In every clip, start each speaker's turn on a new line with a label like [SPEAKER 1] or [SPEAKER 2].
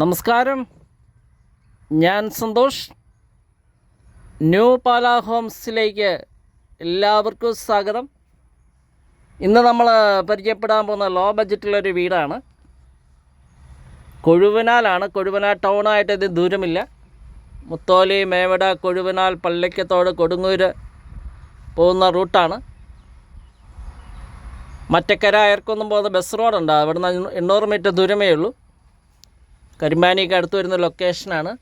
[SPEAKER 1] നമസ്കാരം. ഞാൻ സന്തോഷ്. ന്യൂ പാല ഹോംസിലേക്ക് എല്ലാവർക്കും സ്വാഗതം. ഇന്ന് നമ്മൾ പരിചയപ്പെടാൻ പോകുന്ന ലോ ബഡ്ജറ്റിലൊരു വീടാണ്. കൊഴുവനാലാണ്. കൊഴുവനാൽ ടൗണായിട്ട് ഇത് ദൂരമില്ല. മുത്തോലി മേവട കൊഴുവനാൽ പള്ളിക്കത്തോട് കൊടുങ്ങൂര് പോകുന്ന റൂട്ടാണ്. മറ്റക്കര ഇറക്കൊന്നും പോകുന്ന ബസ് റോഡുണ്ട് അവിടുന്ന് എണ്ണൂറ് മീറ്റർ ദൂരമേ ഉള്ളൂ. കരിമ്പാനിക്ക് അടുത്ത് വരുന്ന ലൊക്കേഷനാണ്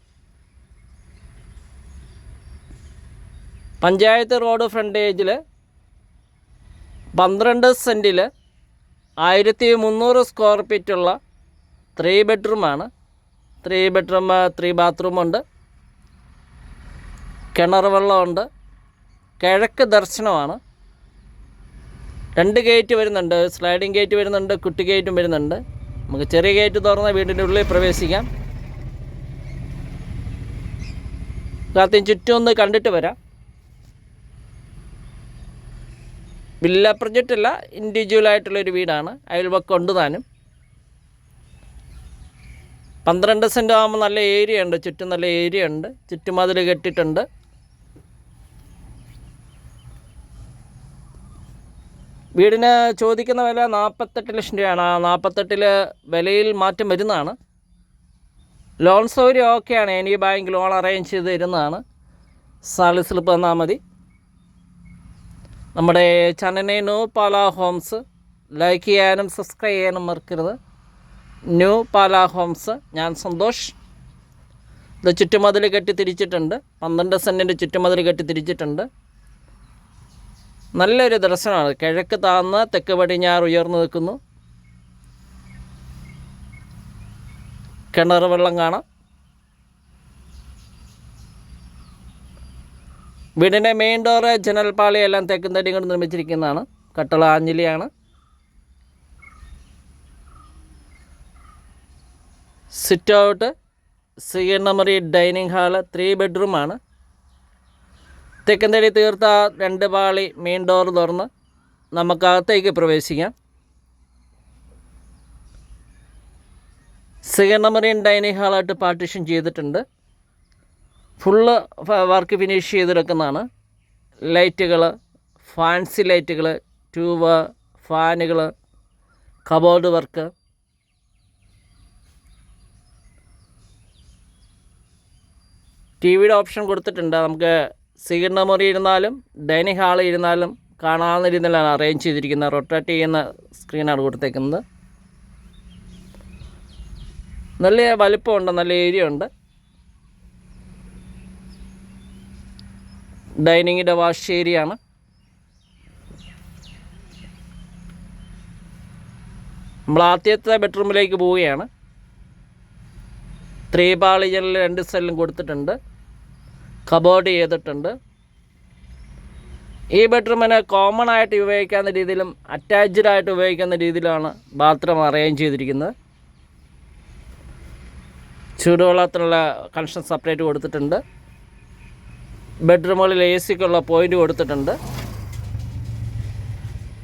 [SPEAKER 1] പഞ്ചായത്ത് റോഡ് ഫ്രണ്ടേജിൽ പന്ത്രണ്ട് സെന്റിൽ ആയിരത്തി മുന്നൂറ് സ്ക്വയർ ഫീറ്റുള്ള ത്രീ ബെഡ്റൂമാണ് ത്രീ ബെഡ്റൂം ത്രീ ബാത്റൂമുണ്ട് കിണർ വെള്ളമുണ്ട് കിഴക്ക് ദർശനമാണ്. രണ്ട് ഗേറ്റ് വരുന്നുണ്ട് സ്ലൈഡിംഗ് ഗേറ്റ് വരുന്നുണ്ട് കുട്ടി ഗേറ്റും വരുന്നുണ്ട്. നമുക്ക് ചെറിയ ഗേറ്റ് തുറന്ന് വീടിന്റെ ഉള്ളിൽ പ്രവേശിക്കാം. കാത്തിന് ചുറ്റും ഒന്ന് കണ്ടിട്ട് വരാം. വില്ല പ്രൊജക്റ്റ് അല്ല ഇൻഡിവിജ്വൽ ആയിട്ടുള്ളൊരു വീടാണ്. അയൽവക്കം ഉണ്ട് താനും. പന്ത്രണ്ട് സെന്റ് ആകുമ്പോൾ നല്ല ഏരിയ ഉണ്ട് ചുറ്റും നല്ല ഏരിയ ഉണ്ട്. ചുറ്റുമതിൽ കെട്ടിയിട്ടുണ്ട് വീടിന് ചോദിക്കുന്ന വില നാൽപ്പത്തെട്ട് ലക്ഷം രൂപയാണ്. നാൽപ്പത്തെട്ടിൽ വിലയിൽ മാറ്റം വരുന്നതാണ്. ലോൺ സൗകര്യം ഓക്കെയാണ്. എനി ബാങ്ക് ലോൺ അറേഞ്ച് ചെയ്ത് തരുന്നതാണ്. സാലറി സ്ലിപ്പ് തന്നാൽ മതി. നമ്മുടെ ചാനലിനെ ന്യൂ പാല ഹോംസ് ലൈക്ക് ചെയ്യാനും സബ്സ്ക്രൈബ് ചെയ്യാനും മറക്കരുത്. New Pala homes. ഞാൻ സന്തോഷ്. ഇത് ചുറ്റുമതിൽ കെട്ടി തിരിച്ചിട്ടുണ്ട്. പന്ത്രണ്ട് സെന്റിന്റെ ചുറ്റുമതിൽ കെട്ടി തിരിച്ചിട്ടുണ്ട്. നല്ലൊരു ദർശനമാണ്. കിഴക്ക് താന്ന് തെക്ക് പടിഞ്ഞാറ് ഉയർന്നു നിൽക്കുന്നു. കിണർ വെള്ളം കാണാം. വീടിന്റെ മെയിൻ ഡോറ് ജനൽപ്പാളി എല്ലാം തെക്കും തടി കൊണ്ട് നിർമ്മിച്ചിരിക്കുന്നതാണ്. കട്ടള ആഞ്ഞിലിയാണ്. സിറ്റ് ഔട്ട് സി എൻ എമറി ഡൈനിങ് ഹാൾ ത്രീ ബെഡ്റൂമാണ് തെക്കന്തടി തീർത്ത രണ്ട് പാളി മെയിൻ ഡോർ തുറന്ന് നമുക്കകത്തേക്ക് പ്രവേശിക്കാം. സിഗണമറിയൻ ഡൈനിങ് ഹാളായിട്ട് പാർട്ടിഷൻ ചെയ്തിട്ടുണ്ട്. ഫുള്ള് വർക്ക് ഫിനിഷ് ചെയ്തെടുക്കുന്നതാണ്. ലൈറ്റുകൾ ഫാൻസി ലൈറ്റുകൾ ട്യൂബ് ഫാനുകൾ കബോർഡ് വർക്ക് ടി വിയുടെ ഓപ്ഷൻ കൊടുത്തിട്ടുണ്ട്. നമുക്ക് സ്വീകരണ മുറി ഇരുന്നാലും ഡൈനിങ് ഹാളിൽ ഇരുന്നാലും കാണാവുന്ന രീതിയിലാണ് അറേഞ്ച് ചെയ്തിരിക്കുന്നത്. റൊട്ടേറ്റ് ചെയ്യുന്ന സ്ക്രീനാണ് കൊടുത്തേക്കുന്നത്. നല്ല വലിപ്പമുണ്ട് നല്ല ഏരിയ ഉണ്ട്. ഡൈനിങ്ങിന്റെ വാഷ് ഏരിയ ആണ്. നമ്മൾ ആദ്യത്തെ ബെഡ്റൂമിലേക്ക് പോവുകയാണ്. ത്രീ പാളി ജനൽ രണ്ട് സെല്ലും കൊടുത്തിട്ടുണ്ട്. കബോർഡ് ചെയ്തിട്ടുണ്ട്. ഈ ബെഡ്റൂമിന് കോമൺ ആയിട്ട് ഉപയോഗിക്കാവുന്ന രീതിയിലും അറ്റാച്ച്ഡ് ആയിട്ട് ഉപയോഗിക്കുന്ന രീതിയിലാണ് ബാത്റൂം അറേഞ്ച് ചെയ്തിരിക്കുന്നത്. ചൂടുവെള്ളത്തിനുള്ള കണക്ഷൻ സെപ്പറേറ്റ് കൊടുത്തിട്ടുണ്ട്. ബെഡ്റൂമുകളിൽ എ സിക്കുള്ള പോയിന്റ് കൊടുത്തിട്ടുണ്ട്.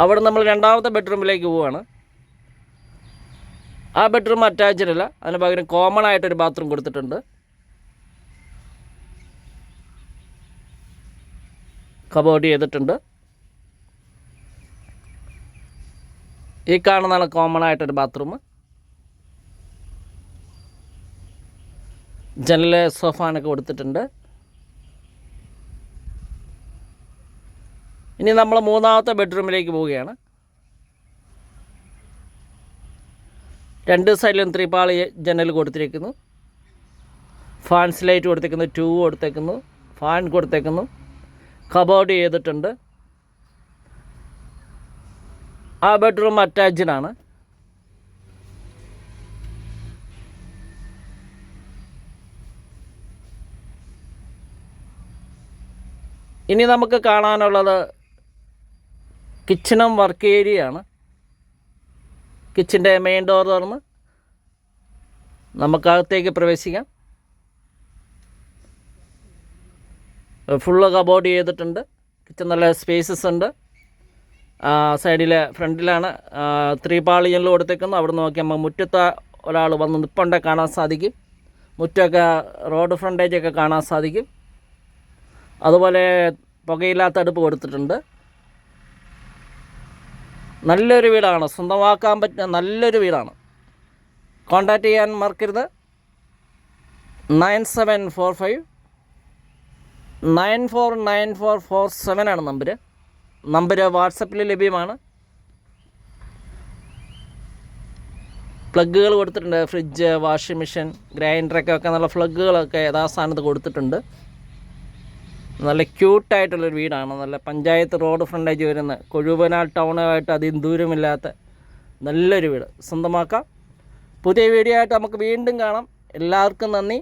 [SPEAKER 1] അവിടെ നമ്മൾ രണ്ടാമത്തെ ബെഡ്റൂമിലേക്ക് പോവുകയാണ് ആ ബെഡ്റൂം അറ്റാച്ച്ഡ് അല്ല. അതിന് പകരം കോമൺ ആയിട്ടൊരു ബാത്റൂം കൊടുത്തിട്ടുണ്ട്. കബോർഡ് ചെയ്തിട്ടുണ്ട്. ഈ കാണുന്നതാണ് കോമൺ ആയിട്ടൊരു ബാത്റൂം ജനൽ സോഫാനൊക്കെ കൊടുത്തിട്ടുണ്ട്. ഇനി നമ്മൾ മൂന്നാമത്തെ ബെഡ്റൂമിലേക്ക് പോവുകയാണ്. രണ്ട് സൈഡിലും ത്രിപാളി ജനൽ കൊടുത്തിരിക്കുന്നു. ഫാൻസ് ലൈറ്റ് കൊടുത്തേക്കുന്നു ട്യൂബ് കൊടുത്തേക്കുന്നു ഫാൻ കൊടുത്തേക്കുന്നു കബോർഡ് ചെയ്തിട്ടുണ്ട്. ആ ബെഡ്റൂം അറ്റാച്ച്ഡ് ആണ് ഇനി നമുക്ക് കാണാനുള്ളത് കിച്ചണും വർക്ക് ഏരിയ ആണ് കിച്ചന്റെ മെയിൻ ഡോർ തുറന്ന് നമുക്കകത്തേക്ക് പ്രവേശിക്കാം. ഫുള്ള് കബോർഡ് ചെയ്തിട്ടുണ്ട്. കിച്ചൺ നല്ല സ്പേസസ് ഉണ്ട്. സൈഡിലെ ഫ്രണ്ടിലാണ് ത്രീ പാളി കൊടുത്തേക്കുന്നു. അവിടെ നോക്കിയാൽ നമ്മൾ മുറ്റത്ത് ഒരാൾ വന്ന് നിൽപ്പുണ്ടെ കാണാൻ സാധിക്കും. മുറ്റമൊക്കെ റോഡ് ഫ്രണ്ടേജൊക്കെ കാണാൻ സാധിക്കും. അതുപോലെ പുകയില്ലാത്ത അടുപ്പ് കൊടുത്തിട്ടുണ്ട്. നല്ലൊരു വീടാണ്. സ്വന്തമാക്കാൻ പറ്റുന്ന നല്ലൊരു വീടാണ്. കോൺടാക്റ്റ് ചെയ്യാൻ മറക്കരുത്. Nine seven four five nine four nine four four seven ആണ് നമ്പർ നമ്പർ വാട്സപ്പിൽ ലഭ്യമാണ്. പ്ലഗുകൾ കൊടുത്തിട്ടുണ്ട്. ഫ്രിഡ്ജ് വാഷിംഗ് മെഷീൻ ഗ്രൈൻഡറൊക്കെ ഒക്കെ നല്ല പ്ലഗുകളൊക്കെ യഥാസ്ഥാനത്ത് കൊടുത്തിട്ടുണ്ട്. നല്ല ക്യൂട്ടായിട്ടുള്ളൊരു വീടാണ്. നല്ല പഞ്ചായത്ത് റോഡ് ഫ്രണ്ടേജ് വരുന്ന കൊഴുവനാൽ ടൗണുമായിട്ട് അധികം ദൂരമില്ലാത്ത നല്ലൊരു വീട്. സ്വന്തമാക്കാം. പുതിയ വീഡിയോ ആയിട്ട് നമുക്ക് വീണ്ടും കാണാം. എല്ലാവർക്കും നന്ദി.